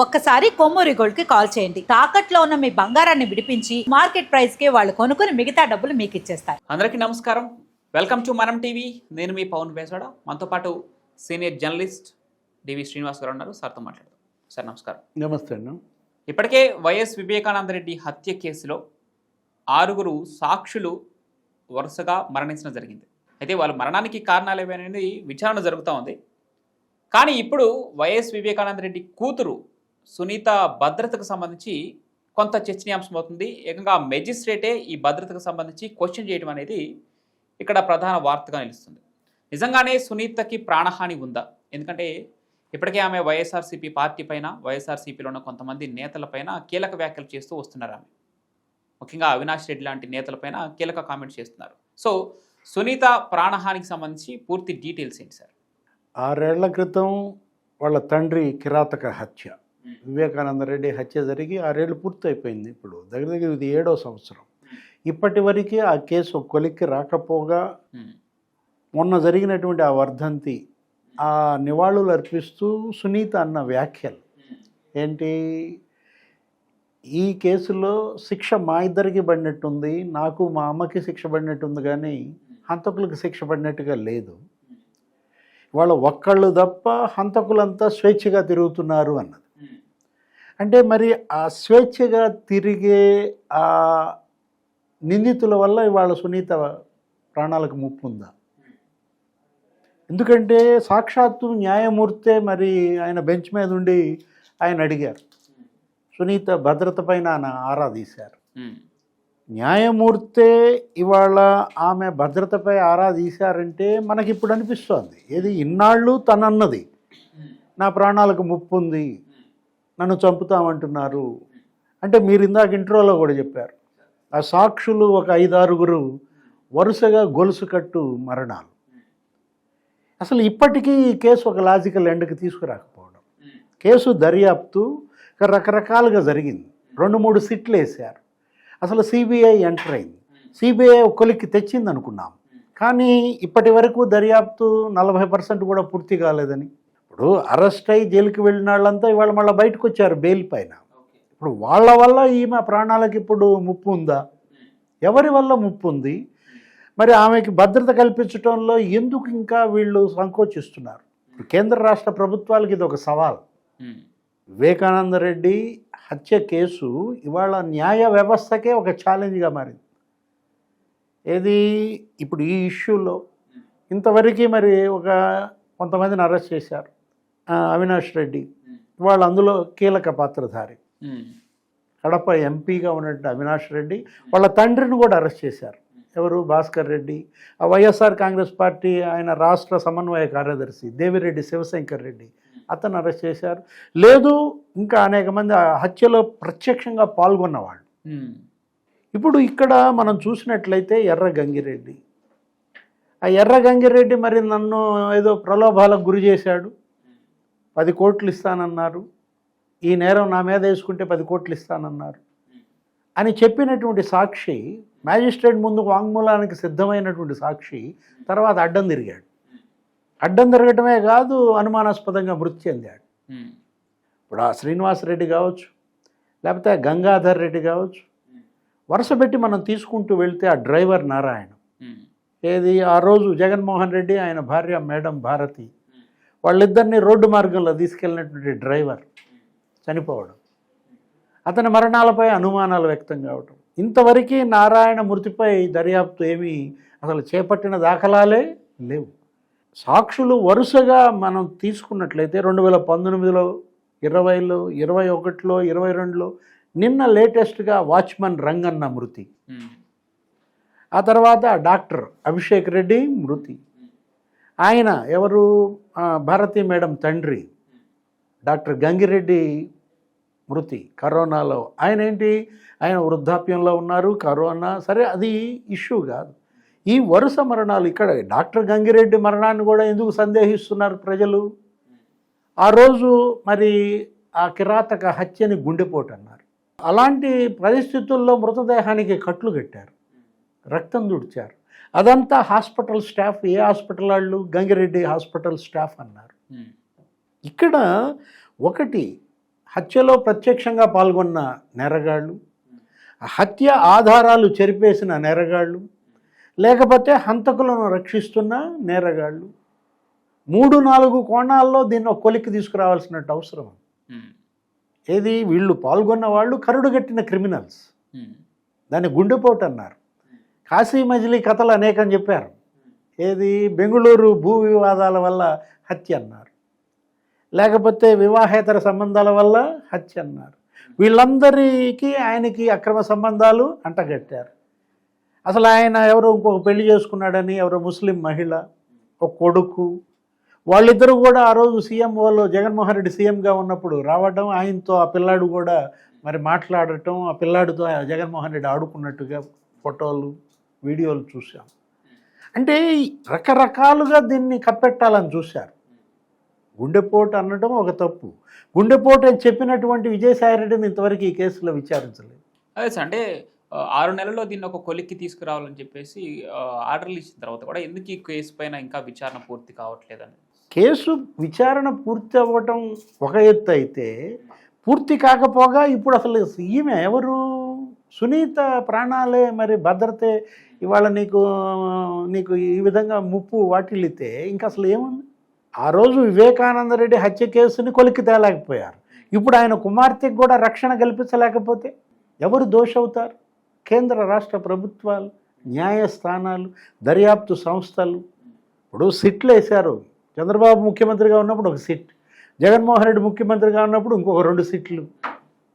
ఒక్కసారి కొమ్మూరి గోల్డ్కి కాల్ చేయండి. తాకట్లో ఉన్న మీ బంగారాన్ని విడిపించి మార్కెట్ ప్రైస్కి వాళ్ళు కొనుక్కుని మిగతా డబ్బులు మీకు ఇచ్చేస్తారు. అందరికీ నమస్కారం. Welcome to Manam TV. నేను మీ పవన్ బేసవాడ మనతో పాటు సీనియర్ జర్నలిస్ట్ డివి శ్రీనివాస్ గారు ఉన్నారు. సార్తో మాట్లాడదాం. సార్ నమస్కారం. నమస్తే అన్న. ఇప్పటికే వైఎస్ వివేకానంద రెడ్డి హత్య కేసులో ఆరుగురు సాక్షులు వరుసగా మరణించడం జరిగింది. అయితే వాళ్ళ మరణానికి కారణాలు ఏమైనది విచారణ జరుగుతూ ఉంది. కానీ ఇప్పుడు వైఎస్ వివేకానంద రెడ్డి కూతురు సునీత భద్రతకు సంబంధించి కొంత చర్చనీయాంశం అవుతుంది. ఏకంగా మెజిస్ట్రేటే ఈ భద్రతకు సంబంధించి క్వశ్చన్ చేయడం అనేది ఇక్కడ ప్రధాన వార్తగా నిలుస్తుంది. నిజంగానే సునీతకి ప్రాణహాని ఉందా? ఎందుకంటే ఇప్పటికే ఆమె వైఎస్ఆర్సీపీ పార్టీ పైన వైఎస్ఆర్సీపీలో ఉన్న కొంతమంది నేతలపైన కీలక వ్యాఖ్యలు చేస్తూ వస్తున్నారు ఆమె. ముఖ్యంగా అవినాష్ రెడ్డి లాంటి నేతలపైన కీలక కామెంట్స్ చేస్తున్నారు. సో సునీత ప్రాణహానికి సంబంధించి పూర్తి డీటెయిల్స్ ఏంటి సార్? ఆరేళ్ళ క్రితం వాళ్ళ తండ్రి కిరాతక హత్య. వివేకానంద రెడ్డి హత్య జరిగి ఆరేళ్ళు పూర్తయిపోయింది ఇప్పుడు. దగ్గర దగ్గర ఇది ఏడో సంవత్సరం. ఇప్పటి వరకు ఆ కేసు కొలిక్కి రాకపోగా మొన్న జరిగినటువంటి ఆ వర్ధంతి ఆ నివాళులు అర్పిస్తూ సునీత అన్న వ్యాఖ్యలు. ఏంటి? ఈ కేసులో శిక్ష మా ఇద్దరికి పడినట్టుంది నాకు మా అమ్మకి శిక్ష పడినట్టుంది కానీ హంతకులకు శిక్ష పడినట్టుగా లేదు. వాళ్ళ ఒక్కళ్ళు తప్ప హంతకులంతా స్వేచ్ఛగా తిరుగుతున్నారు అన్నది. అంటే మరి ఆ స్వేచ్ఛగా తిరిగే ఆ నిందితుల వల్ల ఇవాళ సునీత ప్రాణాలకు ముప్పు ఉందా? ఎందుకంటే సాక్షాత్తు న్యాయమూర్తే మరి ఆయన బెంచ్ మీద ఉండి ఆయన అడిగారు. సునీత భద్రత పైన ఆయన ఆరా తీశారు. న్యాయమూర్తే ఇవాళ ఆమె భద్రతపై ఆరా తీశారంటే మనకి ఇప్పుడు అనిపిస్తోంది. ఏది ఇన్నాళ్ళు తనన్నది. నా ప్రాణాలకు ముప్పు ఉంది. నన్ను చంపుతామంటున్నారు. అంటే మీరు ఇందాక ఇంట్రోలో కూడా చెప్పారు. ఆ సాక్షులు ఒక ఐదారుగురు వరుసగా గొలుసు కట్టు మరణాలు. అసలు ఇప్పటికీ ఈ కేసు ఒక లాజికల్ ఎండ్కి తీసుకురాకపోవడం. కేసు దర్యాప్తు రకరకాలుగా జరిగింది. రెండు మూడు సిట్లు వేశారు. అసలు సిబిఐ ఎంటర్ అయింది. సిబిఐ కొలిక్కి తెచ్చింది అనుకున్నాం కానీ ఇప్పటి వరకు దర్యాప్తు నలభై పర్సెంట్ కూడా పూర్తి కాలేదని ఇప్పుడు అరెస్ట్ అయ్యి జైలుకి వెళ్ళిన వాళ్ళంతా ఇవాళ మళ్ళీ బయటకు వచ్చారు బెయిల్ పైన. ఇప్పుడు వాళ్ళ వల్ల ఈమె ప్రాణాలకు ఇప్పుడు ముప్పు ఉందా? ఎవరి వల్ల ముప్పు ఉంది? మరి ఆమెకి భద్రత కల్పించడంలో ఎందుకు ఇంకా వీళ్ళు సంకోచిస్తున్నారు? కేంద్ర రాష్ట్ర ప్రభుత్వాలకి ఇది ఒక సవాల్. వివేకానంద రెడ్డి హత్య కేసు ఇవాళ న్యాయ వ్యవస్థకే ఒక ఛాలెంజ్గా మారింది. ఏది? ఇప్పుడు ఈ ఇష్యూలో ఇంతవరకు మరి ఒక కొంతమందిని అరెస్ట్ చేశారు. అవినాష్ రెడ్డి. వాళ్ళు అందులో కీలక పాత్రధారి. కడప ఎంపీగా ఉన్నట్టు అవినాష్ రెడ్డి. వాళ్ళ తండ్రిని కూడా అరెస్ట్ చేశారు. ఎవరు? భాస్కర్ రెడ్డి. ఆ వైఎస్ఆర్ కాంగ్రెస్ పార్టీ ఆయన రాష్ట్ర సమన్వయ కార్యదర్శి దేవిరెడ్డి శివశంకర్ రెడ్డి. అతను అరెస్ట్ చేశారు. లేదు ఇంకా అనేక మంది హత్యలో ప్రత్యక్షంగా పాల్గొన్నవాళ్ళు. ఇప్పుడు ఇక్కడ మనం చూసినట్లయితే ఎర్ర గంగిరెడ్డి. ఆ ఎర్ర గంగిరెడ్డి మరి నన్ను ఏదో ప్రలోభాలకు గురి చేశాడు. పది కోట్లు ఇస్తానన్నారు. ఈ నేరం నా మీద వేసుకుంటే పది కోట్లు ఇస్తానన్నారు. అని చెప్పినటువంటి సాక్షి మ్యాజిస్ట్రేట్ ముందు వాంగ్మూలానికి సిద్ధమైనటువంటి సాక్షి తర్వాత అడ్డం తిరిగాడు. అడ్డం తిరగటమే కాదు అనుమానాస్పదంగా మృతి చెందాడు. ఇప్పుడు ఆ శ్రీనివాస్ రెడ్డి కావచ్చు లేకపోతే గంగాధర్ రెడ్డి కావచ్చు వరుస పెట్టి మనం తీసుకుంటూ వెళ్తే ఆ డ్రైవర్ నారాయణ. ఏది? ఆ రోజు జగన్మోహన్ రెడ్డి ఆయన భార్య మేడం భారతి. వాళ్ళిద్దరిని రోడ్డు మార్గంలో తీసుకెళ్ళినటువంటి డ్రైవర్ చనిపోవడం. అతని మరణాలపై అనుమానాలు వ్యక్తం కావడం ఇంతవరకు నారాయణ మృతిపై దర్యాప్తు ఏమీ అసలు చేపట్టిన దాఖలాలే లేవు. సాక్షులు వరుసగా మనం తీసుకున్నట్లయితే రెండు వేల పంతొమ్మిదిలో ఇరవైలో ఇరవై ఒకటిలో ఇరవై రెండులో నిన్న లేటెస్ట్గా వాచ్మన్ రంగన్న మృతి. ఆ తర్వాత డాక్టర్ అభిషేక్ రెడ్డి మృతి. ఆయన ఎవరు? భారతీ భారతి మేడం తండ్రి డాక్టర్ గంగిరెడ్డి మృతి కరోనాలో. ఆయన ఏంటి ఆయన వృద్ధాప్యంలో ఉన్నారు కరోనా. సరే అది ఇష్యూ కాదు. ఈ వరుస మరణాలు ఇక్కడ డాక్టర్ గంగిరెడ్డి మరణాన్ని కూడా ఎందుకు సందేహిస్తున్నారు ప్రజలు? ఆ రోజు మరి ఆ కిరాతక హత్యని గుండెపోటు అన్నారు అలాంటి పరిస్థితుల్లో మృతదేహానికి కట్లు కట్టారు రక్తం దుడిచారు అదంతా హాస్పిటల్ స్టాఫ్ ఏ హాస్పిటల్ వాళ్ళు? గంగిరెడ్డి హాస్పిటల్ స్టాఫ్ అన్నారు. ఉమ్, ఇక్కడ ఒకటి హత్యలో ప్రత్యక్షంగా పాల్గొన్న నేరగాళ్ళు హత్య ఆధారాలు చెరిపేసిన నేరగాళ్ళు లేకపోతే హంతకులను రక్షిస్తున్న నేరగాళ్ళు. మూడు నాలుగు కోణాల్లో దీన్ని ఒక కొలిక్కి తీసుకురావాల్సినట్టు అవసరం. ఉమ్, ఏది? వీళ్ళు పాల్గొన్న వాళ్ళు కరుడుగట్టిన క్రిమినల్స్. దాన్ని గుండెపోటు అన్నారు. కాశీ మజిలీ కథలు అనేకం చెప్పారు. ఏది? బెంగుళూరు భూ వివాదాల వల్ల హత్య అన్నారు. లేకపోతే వివాహేతర సంబంధాల వల్ల హత్య అన్నారు. వీళ్ళందరికీ ఆయనకి అక్రమ సంబంధాలు అంటగట్టారు. అసలు ఆయన ఎవరో ఇంకొక పెళ్ళి చేసుకున్నాడని ఎవరో ముస్లిం మహిళ ఒక కొడుకు. వాళ్ళిద్దరూ కూడా ఆ రోజు సీఎం వాళ్ళు జగన్మోహన్ రెడ్డి సీఎంగా ఉన్నప్పుడు రావడం ఆయనతో ఆ పిల్లాడు కూడా మరి మాట్లాడటం ఆ పిల్లాడితో ఆ జగన్మోహన్ రెడ్డి ఆడుకున్నట్టుగా ఫోటోలు. వీడియోలు చూసాం అంటే రకరకాలుగా దీన్ని కప్పెట్టాలని చూశారు. గుండెపోటు అనడం ఒక తప్పు. గుండెపోటు అని చెప్పినటువంటి విజయసాయిరెడ్డిని ఇంతవరకు ఈ కేసులో విచారించలేదు. అదే సార్ అంటే ఆరు నెలల్లో దీన్ని ఒక కొలిక్కి తీసుకురావాలని చెప్పేసి ఆర్డర్లు ఇచ్చిన తర్వాత కూడా ఎందుకు ఈ కేసు పైన ఇంకా విచారణ పూర్తి కావట్లేదని? కేసు విచారణ పూర్తి అవ్వటం ఒక ఎత్తు అయితే పూర్తి కాకపోగా ఇప్పుడు అసలు ఈమె ఎవరు? సునీత ప్రాణాలే మరి భద్రతే ఇవాళ నీకు నీకు ఈ విధంగా ముప్పు వాటిల్లితే ఇంకా అసలు ఏముంది? ఆ రోజు వివేకానందరెడ్డి హత్య కేసుని కొలిక్కి తేలేకపోయారు. ఇప్పుడు ఆయన కుమార్తెకు కూడా రక్షణ కల్పించలేకపోతే ఎవరు దోషవుతారు? కేంద్ర రాష్ట్ర ప్రభుత్వాలు న్యాయస్థానాలు దర్యాప్తు సంస్థలు. ఇప్పుడు సిట్లు వేశారు. చంద్రబాబు ముఖ్యమంత్రిగా ఉన్నప్పుడు ఒక సిట్ జగన్మోహన్ రెడ్డి ముఖ్యమంత్రిగా ఉన్నప్పుడు ఇంకొక రెండు సిట్లు.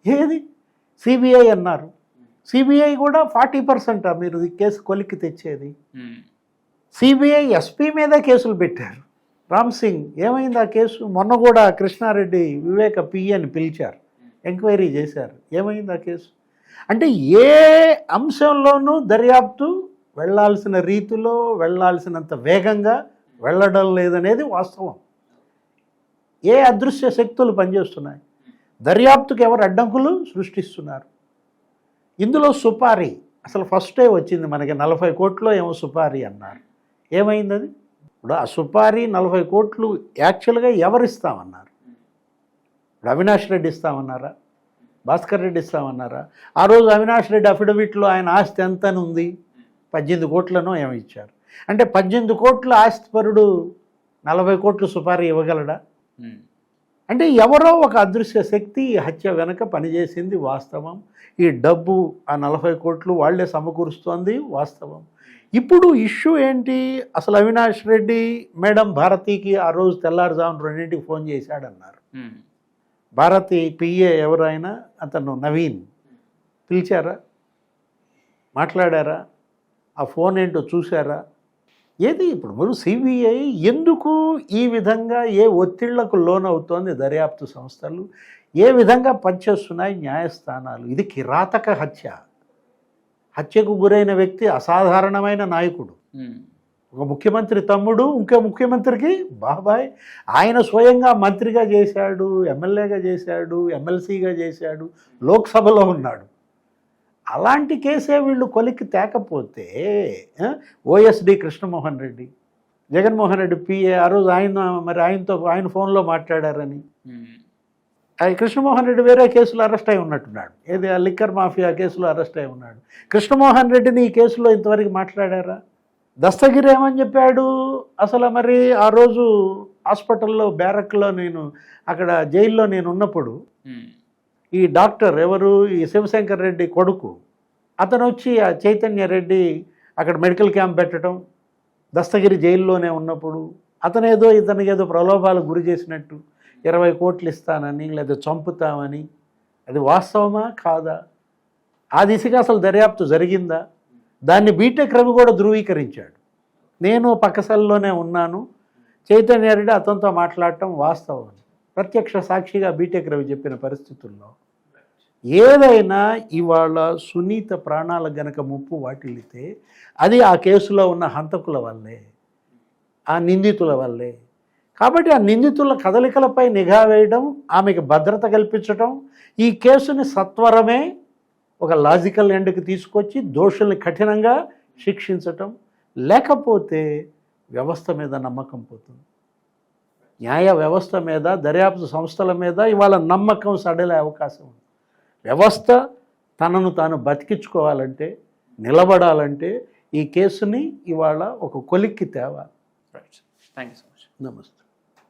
ఏది? సిబిఐ అన్నారు. సిబిఐ కూడా ఫార్టీ పర్సెంటా మీరు ఈ కేసు కొలిక్కి తెచ్చేది. సిబిఐ ఎస్పీ మీదే కేసులు పెట్టారు. రామ్ సింగ్ ఏమైంది ఆ కేసు? మొన్న కూడా కృష్ణారెడ్డి వివేక పిఎని పిలిచారు. ఎంక్వైరీ చేశారు. ఏమైంది ఆ కేసు? అంటే ఏ అంశంలోనూ దర్యాప్తు వెళ్ళాల్సిన రీతిలో వెళ్ళాల్సినంత వేగంగా వెళ్ళడం లేదనేది వాస్తవం. ఏ అదృశ్య శక్తులు పనిచేస్తున్నాయి? దర్యాప్తుకి ఎవరు అడ్డంకులు సృష్టిస్తున్నారు? ఇందులో సుపారీ అసలు ఫస్టే వచ్చింది మనకి నలభై కోట్లు ఏమో సుపారీ అన్నారు. ఏమైంది అది? ఇప్పుడు ఆ సుపారీ నలభై కోట్లు యాక్చువల్గా ఎవరిస్తామన్నారు? ఇప్పుడు అవినాష్ రెడ్డి ఇస్తామన్నారా? భాస్కర్ రెడ్డి ఇస్తామన్నారా? ఆ రోజు అవినాష్ రెడ్డి అఫిడవిట్లో ఆయన ఆస్తి ఎంత అని ఉంది? పద్దెనిమిది కోట్లను ఏమో ఇచ్చారు. అంటే పద్దెనిమిది కోట్ల ఆస్తిపరుడు నలభై కోట్లు సుపారీ ఇవ్వగలడా? అంటే ఎవరో ఒక అదృశ్య శక్తి ఈ హత్య వెనక పనిచేసింది వాస్తవం. ఈ డబ్బు ఆ నలభై కోట్లు వాళ్ళే సమకూరుస్తోంది వాస్తవం. ఇప్పుడు ఇష్యూ ఏంటి? అసలు అవినాష్ రెడ్డి మేడం భారతికి ఆ రోజు తెల్లారుజామున రెండింటికి ఫోన్ చేశాడన్నారు. భారతి పిఏ ఎవరైనా అతను నవీన్. పిలిచారా? మాట్లాడారా? ఆ ఫోన్ ఏంటో చూసారా ఏది ఇప్పుడు మీరు సిబిఐ ఎందుకు ఈ విధంగా ఏ ఒత్తిళ్ళకు లోనవుతోంది దర్యాప్తు సంస్థలు? ఏ విధంగా పనిచేస్తున్నాయి న్యాయస్థానాలు? ఇది కిరాతక హత్య. హత్యకు గురైన వ్యక్తి అసాధారణమైన నాయకుడు. ఒక ముఖ్యమంత్రి తమ్ముడు ఇంకో ముఖ్యమంత్రికి బాబాయ్ ఆయన స్వయంగా మంత్రిగా చేశాడు ఎమ్మెల్యేగా చేశాడు ఎమ్మెల్సీగా చేశాడు లోక్సభలో ఉన్నాడు. అలాంటి కేసే వీళ్ళు కొలిక్కి తేకపోతే ఓఎస్డి కృష్ణమోహన్ రెడ్డి జగన్మోహన్ రెడ్డి పిఏ ఆ రోజు ఆయన మరి ఆయనతో ఆయన ఫోన్లో మాట్లాడారని. కృష్ణమోహన్ రెడ్డి వేరే కేసులో అరెస్ట్ అయి ఉన్నట్టున్నాడు. ఏది ఆ లిక్కర్ మాఫియా కేసులో అరెస్ట్ అయి ఉన్నాడు. కృష్ణమోహన్ రెడ్డిని ఈ కేసులో ఇంతవరకు మాట్లాడారా? దస్తగిరి ఏమని చెప్పాడు? అసలు మరి ఆ రోజు హాస్పిటల్లో బ్యారక్లో నేను అక్కడ జైల్లో నేను ఉన్నప్పుడు ఈ డాక్టర్ ఎవరు? ఈ శివశంకర్ రెడ్డి కొడుకు. అతను వచ్చి ఆ చైతన్య రెడ్డి అక్కడ మెడికల్ క్యాంప్ పెట్టడం దస్తగిరి జైల్లోనే ఉన్నప్పుడు అతను ఏదో ఇతనికి ఏదో ప్రలోభాలకు గురి చేసినట్టు ఇరవై కోట్లు ఇస్తానని లేదా చంపుతామని. అది వాస్తవమా? కాదా? ఆ దిశగా అసలు దర్యాప్తు జరిగిందా? దాన్ని బీటెక్ రవి కూడా ధృవీకరించాడు. నేను పక్కసల్లోనే ఉన్నాను. చైతన్య రెడ్డి అతనితో మాట్లాడటం వాస్తవం. ప్రత్యక్ష సాక్షిగా బీటెక్ రవి చెప్పిన పరిస్థితుల్లో ఏదైనా ఇవాళ సునీత ప్రాణాల గనక ముప్పు వాటిల్లితే అది ఆ కేసులో ఉన్న హంతకుల వల్లే ఆ నిందితుల వల్లే. కాబట్టి ఆ నిందితుల కదలికలపై నిఘా వేయడం ఆమెకి భద్రత కల్పించడం ఈ కేసుని సత్వరమే ఒక లాజికల్ ఎండ్కి తీసుకొచ్చి దోషుల్ని కఠినంగా శిక్షించటం లేకపోతే వ్యవస్థ మీద నమ్మకం పోతుంది. న్యాయ వ్యవస్థ మీద దర్యాప్తు సంస్థల మీద ఇవాళ నమ్మకం సడలే అవకాశం ఉంది. వ్యవస్థ తనను తాను బతికించుకోవాలంటే నిలబడాలంటే ఈ కేసుని ఇవాళ ఒక కొలిక్కి తేవాలి. Right thank you so much నమస్తే.